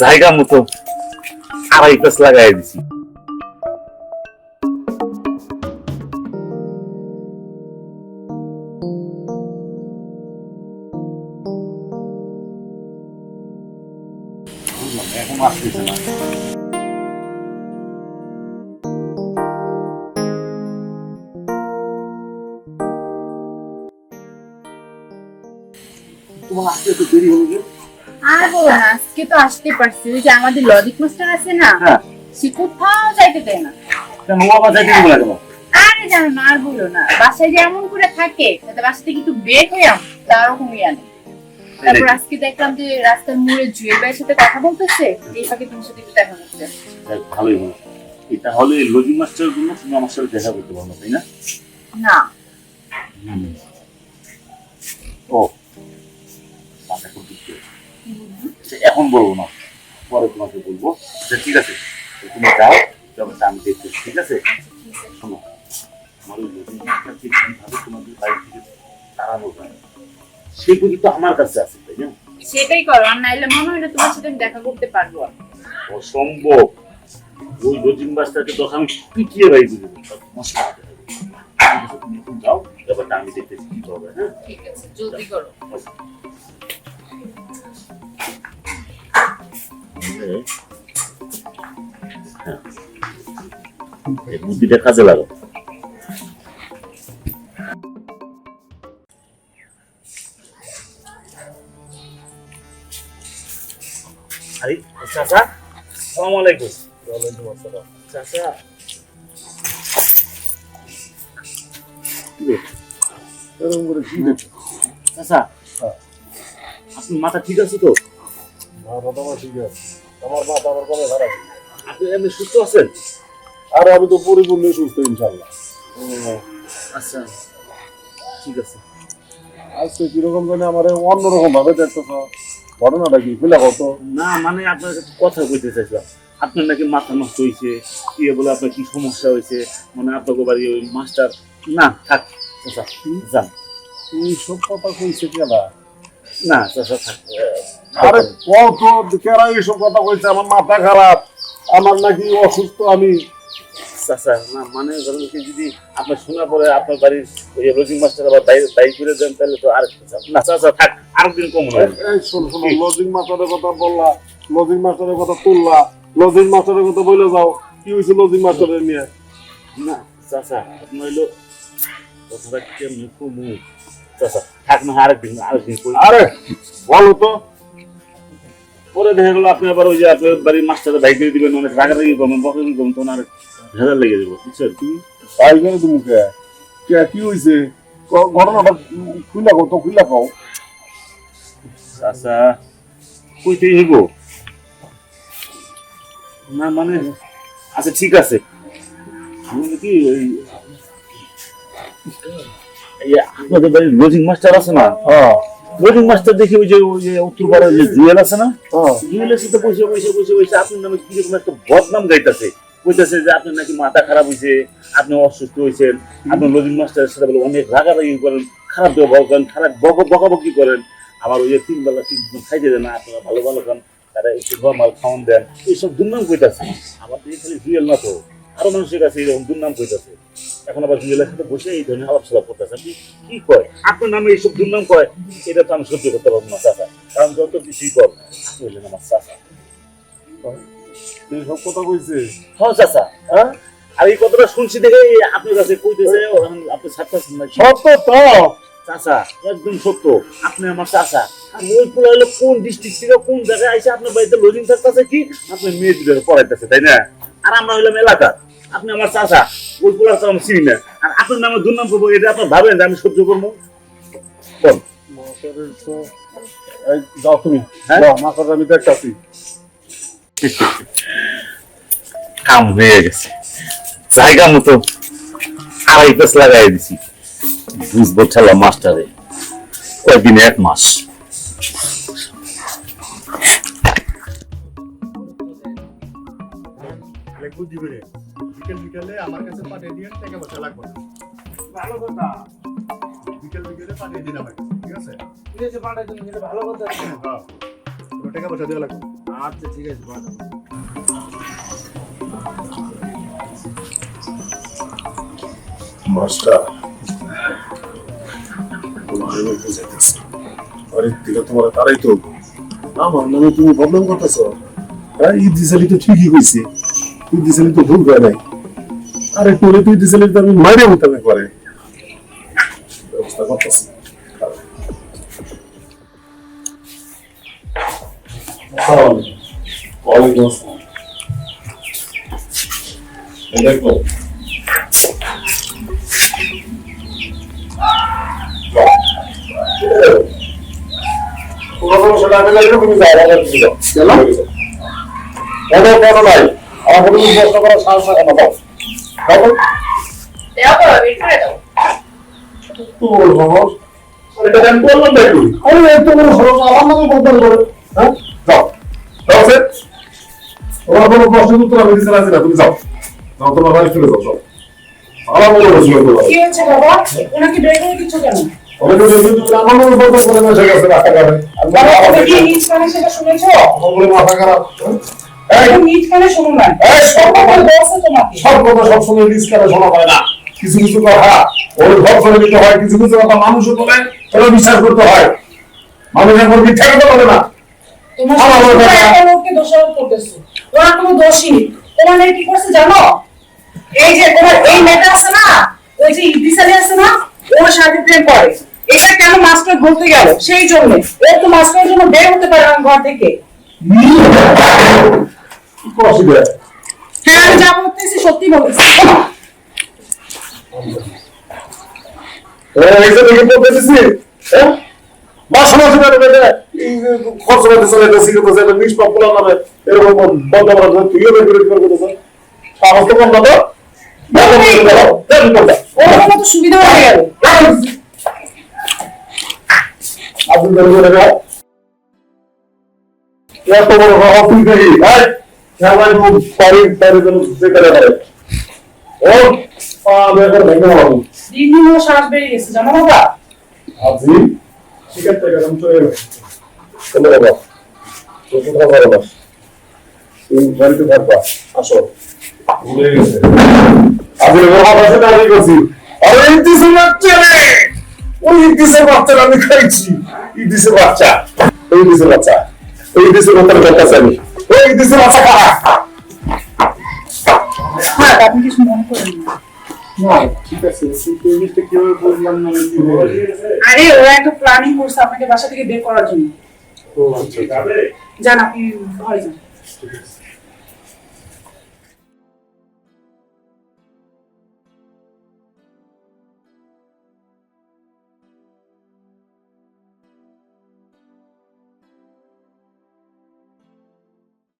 জায়গা মতো আড়াই পেস লাগাই দিছি। এখন আসতেছে না তোমার আসতে তো দেরি হলো যে আর বলো না আজকে তো আসতে পারছি। ওই যে আমাদের লজিক মাস্টার আছে না হ্যাঁ। সে কোথাও যাইতে দেয় না। কেন ও আবার যাইতে দিবে। কেন আরে জানো না আর বলো না বাসায় যে এমন করে থাকে তাতে বাসা থেকে একটু বের হয়ে তারকম ইয়া নেই। তারপর আজকে দেখলাম যে রাস্তার মোড়ে জুয়েল ভাইয়ের সাথে কথা বলতেছে এই ফাঁকে তোমার সাথে একটু দেখা হচ্ছে ভালোই হলো। এটা হলে লজিং মাস্টারের জন্য তুমি আমার সাথে দেখা করতে পারো না, তাই না? না। ও এখন বলব না পরে তোমাকে বলব। আচ্ছা, ঠিক আছে তুমি যাও ব্যাপারটা আমি দেখতেছি ঠিক আছে? শোনো আমার ওই কীভাবে তোমাদের বাড়ি থেকে তাড়ানো যায় বুদ্ধি তো আমার কাছে আছে তাই না? সেটাই করো আর নাইলে মনে হয় না তোমার সাথে আমি দেখা করতে পারব। অসম্ভব। ওই লজিং মাস্টারকে তো আমি পিটিয়ে বাড়ি দিয়ে দেবো মশলা তুমি এখন যাও ব্যাপারটা আমি দেখতেছি কি হবে হ্যাঁ? ঠিক আছে জলদি করো। হ্যাঁ। এই বুদ্ধিটা কাজে লাগো আরে চাচা সালাম আলাইকুম চাচা কি রে? এরকম করে কি চাচা আপনি মাথা ঠিক আছে তো আমার মাথা আমার কোনো খারাপ আপনি এমনি সুস্থ আছেন? আর আমি তো পরিপূর্ণ সুস্থ ইনশাল্লাহ আচ্ছা। ঠিক আছে। আজকে কীরকম জানি আমার অন্যরকম ভাবে দেখতেছ। ঘটনাটা কি খুলে কত না মানে আপনার কাছে কথা বলতে চাইছিলাম। আপনার নাকি মাথা নষ্ট হয়েছে ইয়ে বলে আপনার কি সমস্যা হয়েছে মানে আপনাকে বাড়ি ওই মাস্টার না থাক চাচা যান। এই সব কথা কইছে কেনা না আরে কত কেরা এইসব কথা কইছে? আমার মাথা খারাপ। আমার নাকি অসুস্থ আমি। চাচা না মানে ধরুন কি যদি আপনার শোনা পরে আপনার বাড়ির ওই লজিং মাস্টার আবার দায়ী দায়ী করে দেন তাহলে তো আর না। চাচা থাক আরেকদিন কম নয় এই- এই শোন শোন লজিং মাস্টারের কথা বললা লজিং মাস্টারের কথা তুললা লজিং মাস্টারের কথা বলে যাও। কি হয়েছে লজিং মাস্টারের নিয়ে? না চাচা হইল কথাটা কেমনি থাক না আরেকদিন আরেকদিন আরে বলো তো। পরে দেখা গেলো আপনি আবার ওই যে আপনার বাড়ির মাস্টারের দায়িত্ব দিয়ে দিবেন অনেক রাগারাগি করবেন বকাবকি করবেন তখন আর ভেজাল লেগে যাব বুঝছেন তাই কেন তুমি কে? কে কি হয়েছে ক- ঘটনাটা খুলে কও চাচা কইতেই হইব। না মানে আচ্ছা ঠিক আছে। কি ওই আপনাদের বাড়ির লজিং মাস্টার আছে না? হ্যাঁ। লজিং মাস্টার দেখি ওই যে ওই যে উত্তরপাড়ার যে জুয়েল আছে না? হ্যাঁ। জুয়েলের সাথে বসে বসে বসে বসে আপনার নামে কীরকম একটা বদনাম গাইতেছে। কইতাছে যে আপনার নাকি মাথা খারাপ হয়েছে আপনি অসুস্থ হয়েছেন আপনি লজিং মাস্টারের সাথে বলে অনেক রাগারাগি করেন খারাপ ব্যবহার করেন খারাপ বক বকাবকি করেন। আবার ওই যে তিন বেলা তিন খাইতে দেন না আপনারা ভালো ভালো খান তারা একটু মাল খাওয়ান দেন এইসব দুর্নাম কইতাছে। আবার তো খালি জুয়েল না তো আরও মানুষের কাছে এরকম দুর্নাম কইতাছে। এখন আবার জুয়েলের সাথে বসে এই ধরনের আলাপ সালাপ কি কয়? আপনার নামে এইসব দুর্নাম কয় এটা তো আমি সহ্য করতে পারব না চাচা। কারণ যত কিছুই কর আমার চাচা। সব কথা কইছে? হ্যাঁ চাচা। হ্যাঁ? আর এই কথাটা শুনছি দেখে আপনার কাছে কইতেছে আপনি ছাড়তেছেন না সত্য তো। চাচা একদম সত্য। আপনি আমার চাচা। ওই হলো কোন ডিস্ট্রিক্ট থেকে কোন জায়গায় আইসে আপনার বাড়িতে লজিং থাকতেছে কি? আপনার মেয়ে দুটো পড়াইতেছে তাই না? আর আমরা হইলাম এলাকা আপনি আমার চাচা, ওই পুরো তো আমি চিনি না। আর আপনার নামে দুর্নাম করব, এটা আপনার ভাবেন যে আমি সহ্য করব? যাও হ্যাঁ? হয়ে গেছে। জায়গা মতো আড়াই লাগাই এক মাস? বিকেল বিকেলে আমার কাছে পাঠিয়ে দিয়ে টাকা পয়সা লাগবে ভালো কথা। বিকেল বিকেলে পাঠিয়ে দিন আমার কাছে ঠিক আছে? বিদেশে পাঠাই তুমি এটা ভালো কথা হ্যাঁ টাকা পয়সা দেওয়া লাগবে। আচ্ছা ঠিক আছে পাঠাবো মাস্টার আমি আরে দিলে তোমার তারাই তো আমার নামে তুমি বদনাম করতেছ। হ্যাঁ ঈদ দিশালি তো ঠিকই হয়েছে ঈদ দিশালি তো ভুল হয় নাই। আরে তোরে তুই দিশালি তো আমি মাইরে হতাম একবারে ব্যবস্থা করতেছি ওয়ালাইকুম আসসালাম দেখো। আমার প্রশ্ন করার সাহস রাখে না, হ্যাঁ? যাও। যাও, সে। তোমার কোনো প্রশ্নের উত্তর আমি দিতে রাজি না, তুমি যাও। যাও, তোমার বাড়ি চলে যাও, যাও। আমার মনে হয়েছিল তোমার। কি হয়েছে বাবা ওনাকে বের করে কেন আমি তো যদি তুমি আমার নামে বদনাম করে বসে গেছে রাস্তাঘাটে। আমার তুমি কি কাছে- নিজ কানে সেটা শুনেছো মাথা খারাপ। কিছু কিছু কথা ওর করে দিতে হয় কিছু কিছু কথা মানুষও বলে বিশ্বাস করতে হয়। মানুষ এখন মিথ্যা কথা বলে না। তোমার কোনো দোষী তোমার কি করছে জানো? এই যে তোমার এই মেয়েটা আছে না ওই যে আছে না ওর সাথে প্রেম করে। এটা কেন মাস্টার বলতে গেল? সেই জন্য। ও তো মাস্টারের জন্য বের হতে পারে না ঘর থেকে। হ্যাঁ আমি যা বলতেছি সত্যি বলতেছি হ্যাঁ খরচ করতে চলে গেছে নিষ্পাপ বলার নামে এরকম বন্ধ করা তুইও বের করে দিবার কথা সাহস তো বন্ধ তো বন্ধ করে দাও দেন কোনটা ওর কোনো তো সুবিধা হয়ে গেল আপনি এত বড় অফিস খুব ও ভেঙে দিন দিন শ্বাস বেরিয়ে গেছে জানো বাবা? আজি? ঠিক আছে চলে বাবা তো তুমি বাড়িতে থাকবা আসো। ভুলে গেছে। আজকে আরে ইতিসের বাচ্চা রে! ওই বাচ্চা আমি খাইছি। বাচ্চা। ওই বাচ্চা। ওই কথা আমি ওই ইতিসের বাচ্চা আরে ওরা একটা প্ল্যানিং করছে আপনাকে বাসা থেকে বের করার জন্য। আচ্ছা যান আপনি ঘরে যান।